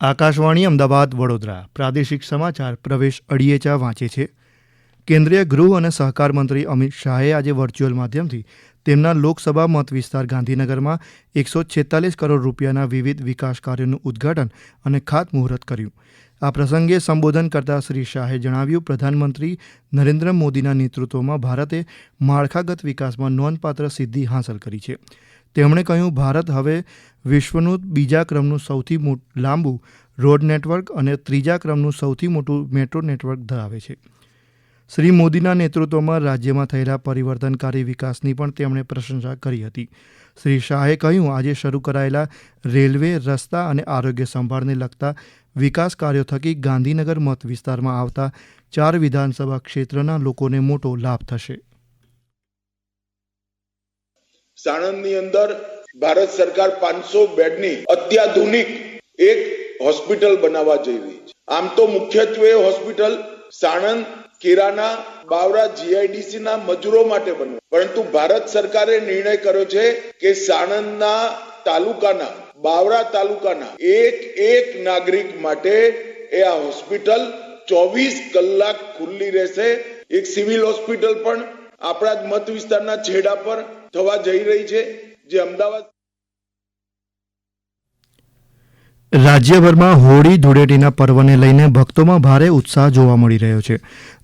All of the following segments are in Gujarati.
આકાશવાણી અમદાવાદ, વડોદરા. પ્રાદેશિક સમાચાર પ્રવેશ અડિયેચા વાંચે છે. કેન્દ્રીય ગૃહ અને સહકાર મંત્રી અમિત શાહે આજે વર્ચ્યુઅલ માધ્યમથી તેમના લોકસભા મત વિસ્તાર ગાંધીનગરમાં એકસો છેતાલીસ કરોડ રૂપિયાના વિવિધ વિકાસ કાર્યોનું ઉદ્ઘાટન અને ખાતમુહૂર્ત કર્યું. આ પ્રસંગે સંબોધન કરતા શ્રી શાહે જણાવ્યું, પ્રધાનમંત્રી નરેન્દ્ર મોદીના નેતૃત્વમાં ભારતે માળખાગત વિકાસમાં નોંધપાત્ર સિદ્ધિ હાંસલ કરી છે. તેમણે કહ્યું, ભારત હવે વિશ્વનું બીજા ક્રમનું સૌથી લાંબુ રોડ નેટવર્ક અને ત્રીજા ક્રમનું સૌથી મોટું મેટ્રો નેટવર્ક ધરાવે છે. શ્રી મોદીના નેતૃત્વમાં રાજ્યમાં થયેલા પરિવર્તનકારી વિકાસની પણ તેમણે પ્રશંસા કરી હતી. શ્રી શાહે કહ્યું, આજે શરૂ કરાયેલા રેલવે, રસ્તા અને આરોગ્ય સંભાળને લગતા વિકાસ કાર્યો થકી ગાંધીનગર મત વિસ્તારમાં આવતા ચાર વિધાનસભા ક્ષેત્રના લોકોને મોટો લાભ થશે. સાણંદની અંદર ભારત સરકાર પાંચસો બેડની અત્યાધુનિક એક હોસ્પિટલ બનાવવા જઈ રહી છે. આમ તો મુખ્યત્વે હોસ્પિટલ સાણંદ, કેરાના, બાવરા જીઆઈડીસી ના મજૂરો માટે બન્યું. પરંતુ ભારત સરકારે નિર્ણય કર્યો છે કે સાણંદના તાલુકાના, બાવરા તાલુકાના એક એક નાગરિક માટે એ આ હોસ્પિટલ ચોવીસ કલાક ખુલ્લી રહેશે. એક સિવિલ હોસ્પિટલ પણ આપણા જ મત વિસ્તારના છેડા પર થવા જઈ રહી છે, જે અમદાવાદ રાજ્યભરમાં હોળી, ધૂળેટીના પર્વને લઈને ભક્તોમાં ભારે ઉત્સાહ જોવા મળી રહ્યો છે.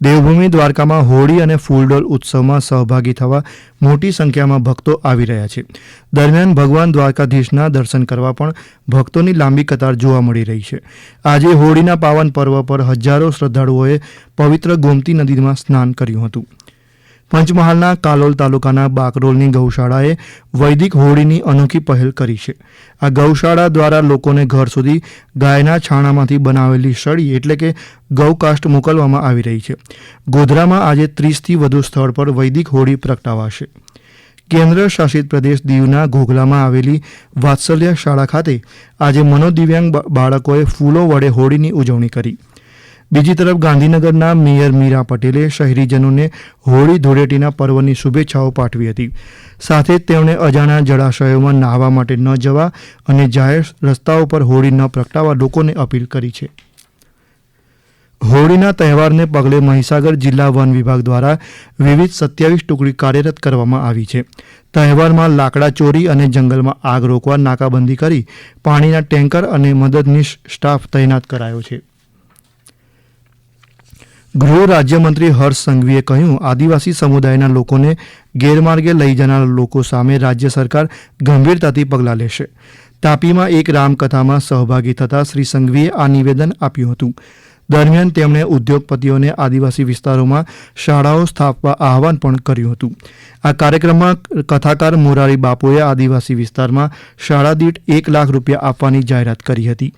દેવભૂમિ દ્વારકામાં હોળી અને ફૂલડોલ ઉત્સવમાં સહભાગી થવા મોટી સંખ્યામાં ભક્તો આવી રહ્યા છે. દરમિયાન ભગવાન દ્વારકાધીશના દર્શન કરવા પણ ભક્તોની લાંબી કતાર જોવા મળી રહી છે. આજે હોળીના પાવન પર્વ પર હજારો શ્રદ્ધાળુઓએ પવિત્ર ગોમતી નદીમાં સ્નાન કર્યું હતું. પંચમહાલના કાલોલ તાલુકાના બાકરોલની ગૌશાળાએ વૈદિક હોળીની અનોખી પહેલ કરી છે. આ ગૌશાળા દ્વારા લોકોને ઘર સુધી ગાયના છાણામાંથી બનાવેલી સળી એટલે કે ગૌકાષ્ટ મોકલવામાં આવી રહી છે. ગોધરામાં આજે ત્રીસથી વધુ સ્થળ પર વૈદિક હોળી પ્રગટાવાશે. કેન્દ્ર શાસિત પ્રદેશ દીવના ઘોઘલામાં આવેલી વાત્સલ્ય શાળા ખાતે આજે મનોદિવ્યાંગ બાળકોએ ફૂલો વડે હોળીની ઉજવણી કરી. બીજી તરફ ગાંધીનગરના મેયર મીરા પટેલે શહેરીજનોને હોળી ધૂળેટીના પર્વની શુભેચ્છાઓ પાઠવી હતી. સાથે જ તેમણે અજાણ્યા જળાશયોમાં નાહવા માટે ન જવા અને જાહેર રસ્તાઓ પર હોળી ન પ્રગટાવવા લોકોને અપીલ કરી છે. હોળીના તહેવારને પગલે મહીસાગર જિલ્લા વન વિભાગ દ્વારા વિવિધ સત્યાવીસ ટુકડી કાર્યરત કરવામાં આવી છે. તહેવારમાં લાકડા ચોરી અને જંગલમાં આગ રોકવા નાકાબંધી કરી પાણીના ટેન્કર અને મદદનીશ સ્ટાફ તૈનાત કરાયો છે. ગૃહ રાજ્યમંત્રી હર્ષ સંઘવીએ કહ્યું, આદિવાસી સમુદાયના લોકોને ગેરમાર્ગે લઈ જનાર લોકો સામે રાજ્ય સરકાર ગંભીરતાથી પગલાં લેશે. તાપીમાં એક રામકથામાં સહભાગી થતા શ્રી સંઘવીએ આ નિવેદન આપ્યું હતું. દરમિયાન તેમણે ઉદ્યોગપતિઓને આદિવાસી વિસ્તારોમાં શાળાઓ સ્થાપવા આહવાન પણ કર્યું હતું. આ કાર્યક્રમમાં કથાકાર મોરારી બાપુએ આદિવાસી વિસ્તારમાં શાળા દીઠ એક લાખ રૂપિયા આપવાની જાહેરાત કરી હતી.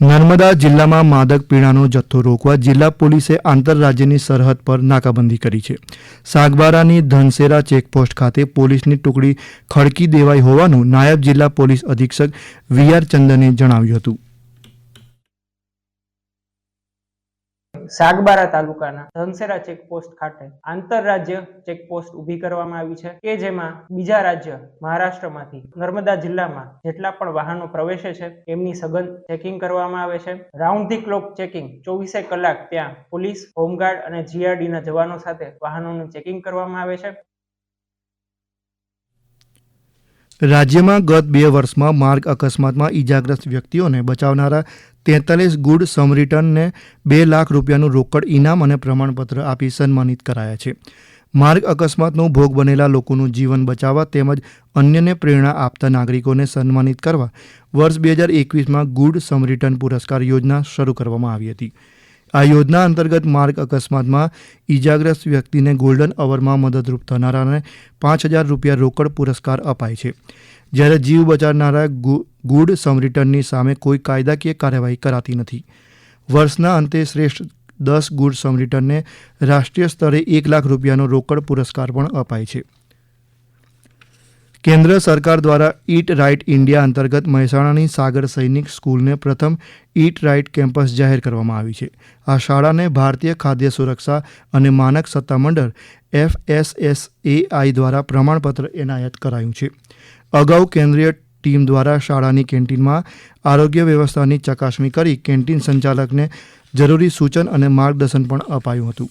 નર્મદા જિલ્લામાં માદક પીણાનો જથ્થો રોકવા જિલ્લા પોલીસે આંતરરાજ્યની સરહદ પર નાકાબંધી કરી છે. સાગબારાની ધનસેરા ચેકપોસ્ટ ખાતે પોલીસની ટુકડી ખડકી દેવાઈ હોવાનું નાયબ જિલ્લા પોલીસ અધિક્ષક વી આર ચંદને જણાવ્યું હતું. સાગબારા તાલુકાના ધનસેરા ચેકપોસ્ટ ખાતે આંતરરાજ્ય ચેકપોસ્ટ ઊભી કરવામાં આવી છે કે જેમાં બીજા રાજ્ય મહારાષ્ટ્રમાંથી નર્મદા જિલ્લામાં જેટલા પણ વાહનો પ્રવેશે છે એમની સઘન ચેકિંગ કરવામાં આવે છે. રાઉન્ડ ધી ક્લોક ચેકિંગ ચોવીસે કલાક ત્યાં પોલીસ, હોમગાર્ડ અને જીઆરડીના જવાનો સાથે વાહનોનું ચેકિંગ કરવામાં આવે છે. રાજ્યમાં ગત બે વર્ષમાં માર્ગ અકસ્માતમાં ઈજાગ્રસ્ત વ્યક્તિઓને બચાવનારા તેતાલીસ ગુડ સમરિટનને બે લાખ રૂપિયાનું રોકડ ઇનામ અને પ્રમાણપત્ર આપી સન્માનિત કરાયા છે. માર્ગ અકસ્માતનો ભોગ બનેલા લોકોનું જીવન બચાવવા તેમજ અન્યને પ્રેરણા આપતા નાગરિકોને સન્માનિત કરવા વર્ષ બે હજાર એકવીસમાં ગુડ સમરિટન પુરસ્કાર યોજના શરૂ કરવામાં આવી હતી. આ યોજના અંતર્ગત માર્ગ અકસ્માતમાં ઈજાગ્રસ્ત વ્યક્તિને ગોલ્ડન અવરમાં મદદરૂપ થનારાને પાંચ હજાર રૂપિયા રોકડ પુરસ્કાર અપાય છે. જ્યારે જીવ બચાવનારા ગુડ સમરિટનની સામે કોઈ કાયદાકીય કાર્યવાહી કરાતી નથી. વર્ષના અંતે શ્રેષ્ઠ દસ ગુડ સમરિટનને રાષ્ટ્રીય સ્તરે એક લાખ રૂપિયાનો રોકડ પુરસ્કાર પણ અપાય છે. કેન્દ્ર સરકાર દ્વારા ઈટ રાઇટ ઇન્ડિયા અંતર્ગત મહેસાણાની સાગર સૈનિક સ્કૂલને પ્રથમ ઈટ રાઇટ કેમ્પસ જાહેર કરવામાં આવી છે. આ શાળાને ભારતીય ખાદ્ય સુરક્ષા અને માનક સત્તામંડળ એફએસએસએઆઈ દ્વારા પ્રમાણપત્ર એનાયત કરાયું છે. અગાઉ કેન્દ્રીય ટીમ દ્વારા શાળાની કેન્ટીનમાં આરોગ્ય વ્યવસ્થાની ચકાસણી કરી કેન્ટીન સંચાલકને જરૂરી સૂચન અને માર્ગદર્શન પણ અપાયું હતું.